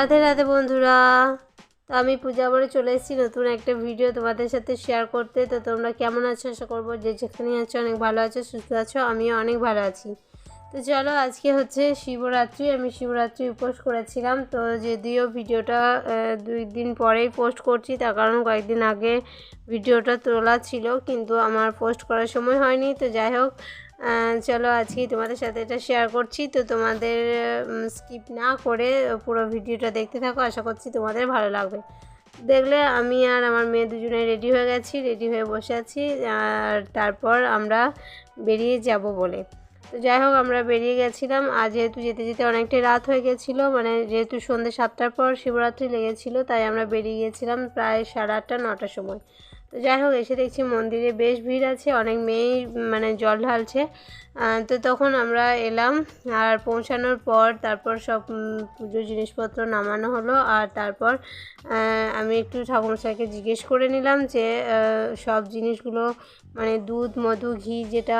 রাধে রাধে বন্ধুরা। তো আমি পূজা বলে চলে এসেছি নতুন একটা ভিডিও তোমাদের সাথে শেয়ার করতে। তো তোমরা কেমন আছো? আশা করব যে যেখানে আছো অনেক ভালো আছো, সুস্থ আছো, আমিও অনেক ভালো আছি। তো চলো আজকে হচ্ছে শিবরাত্রি, আমি শিবরাত্রি উপোস করেছিলাম। তো যদিও ভিডিওটা দুই দিন পরেই পোস্ট করছি, তার কারণ কয়েকদিন আগে ভিডিওটা তোলা ছিল, কিন্তু আমার পোস্ট করার সময় হয়নি। তো যাই হোক চলো আজকে তোমাদের সাথে এটা শেয়ার করছি। তো তোমাদের স্কিপ না করে পুরো ভিডিওটা দেখতে থাকো। আশা করছি তোমাদের ভালো লাগবে। দেখলে আমি আর আমার মেয়ে দুজনে রেডি হয়ে গেছি রেডি হয়ে বসে আছি। আর তারপর আমরা বেরিয়ে যাব বলে। তো যাই হোক, আমরা বেরিয়ে গেছিলাম। আর যেহেতু যেতে যেতে অনেকটাই রাত হয়ে গেছিল মানে যেহেতু সন্ধ্যে সাতটার পর শিবরাত্রি লেগেছিলো, তাই আমরা বেরিয়ে গেছিলাম প্রায় সাড়ে আটটা, নটার সময়। তো যাই হোক, এসে দেখছি মন্দিরে বেশ ভিড় আছে, অনেক মেয়েই মানে জল ঢালছে। তো তখন আমরা এলাম আর পৌঁছানোর পর তারপর সব পুজোর জিনিসপত্র নামানো হলো আর তারপর আমি একটু ঠাকুর ঠাকুরমশাইকে জিজ্ঞেস করে নিলাম যে সব জিনিসগুলো মানে দুধ, মধু, ঘি যেটা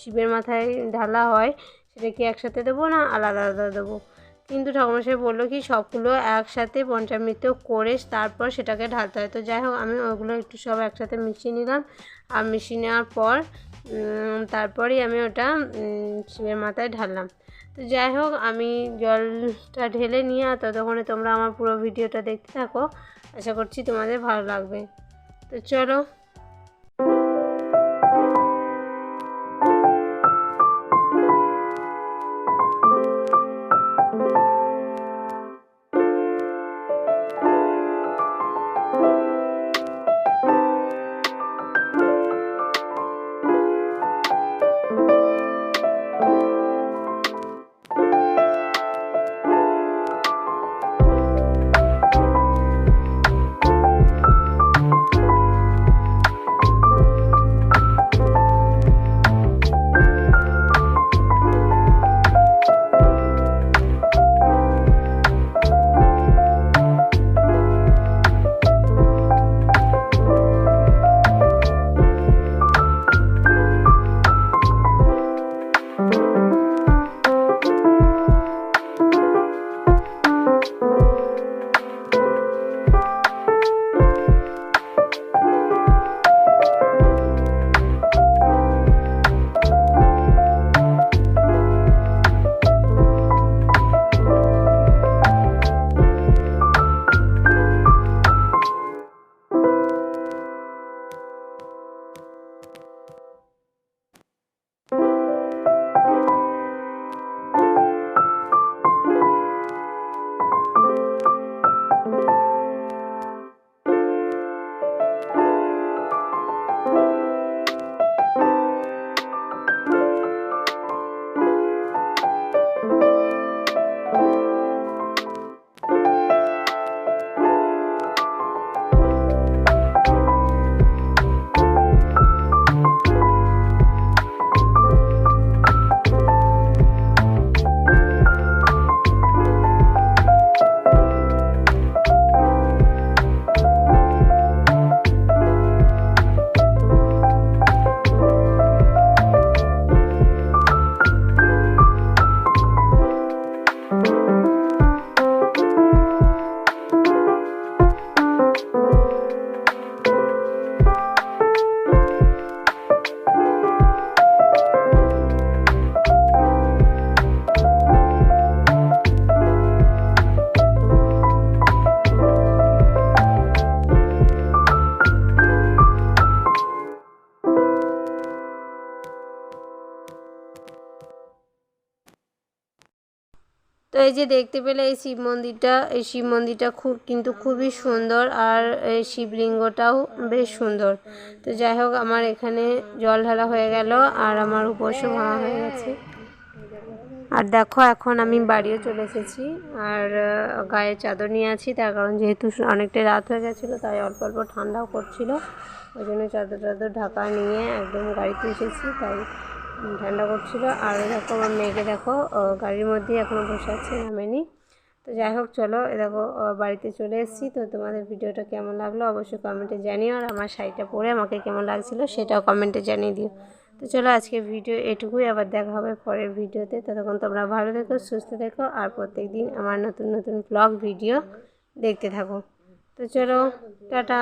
শিবের মাথায় ঢালা হয়, সেটা কি একসাথে দেবো না আলাদা আলাদা দেবো? কিন্তু ঠাকুরমশাই বলল কি, সবগুলো একসাথে পঞ্চামৃত করে তারপর সেটাকে ঢালতে হয়। তো যাই হোক, আমি ওগুলো একটু সব একসাথে মিশিয়ে নিলাম। আর মিশিয়ে নেওয়ার পর তারপরেই আমি ওটা শিবের মাথায় ঢাললাম। তো যাই হোক, আমি জলটা ঢেলে নিয়ে আর ততক্ষণে তোমরা আমার পুরো ভিডিওটা দেখতে থাকো। আশা করছি তোমাদের ভালো লাগবে। তো চলো। এই যে দেখতে পেলে এই শিব মন্দিরটা, এই শিব মন্দিরটা খুব কিন্তু খুবই সুন্দর আর এই শিবলিঙ্গটাও বেশ সুন্দর। তো যাই হোক, আমার এখানে জল ঢালা হয়ে গেল আর আমার উপসও ভাঙা হয়ে গেছে। আর দেখো, এখন আমি বাড়িও চলে এসেছি আর গায়ে চাদর নিয়ে আছি। তার কারণ যেহেতু অনেকটাই রাত হয়ে গেছিল, তাই অল্প অল্প ঠান্ডাও করছিল ওই জন্য চাদর টাদর ঢাকা নিয়ে একদম গাড়িতে এসেছি, তাই ঠান্ডা করছিল। আর দেখো আমার মেয়েকে দেখো গাড়ির মধ্যেই এখনও বসে আছে, নামেনি। তো যাই হোক, চলো এ দেখো বাড়িতে চলে এসেছি। তো তোমাদের ভিডিওটা কেমন লাগল অবশ্যই কমেন্টে জানিও, আর আমার শাড়িটা পরে আমাকে কেমন লাগছিল সেটাও কমেন্টে জানিয়ে দিও। তো চলো আজকে ভিডিও এটুকুই, আবার দেখা হবে পরের ভিডিওতে। ততক্ষণ তোমরা ভালো থেকো, সুস্থ থেকো, আর প্রত্যেক দিন আমার নতুন নতুন ব্লগ ভিডিও দেখতে থাকো। তো চলো, টাটা।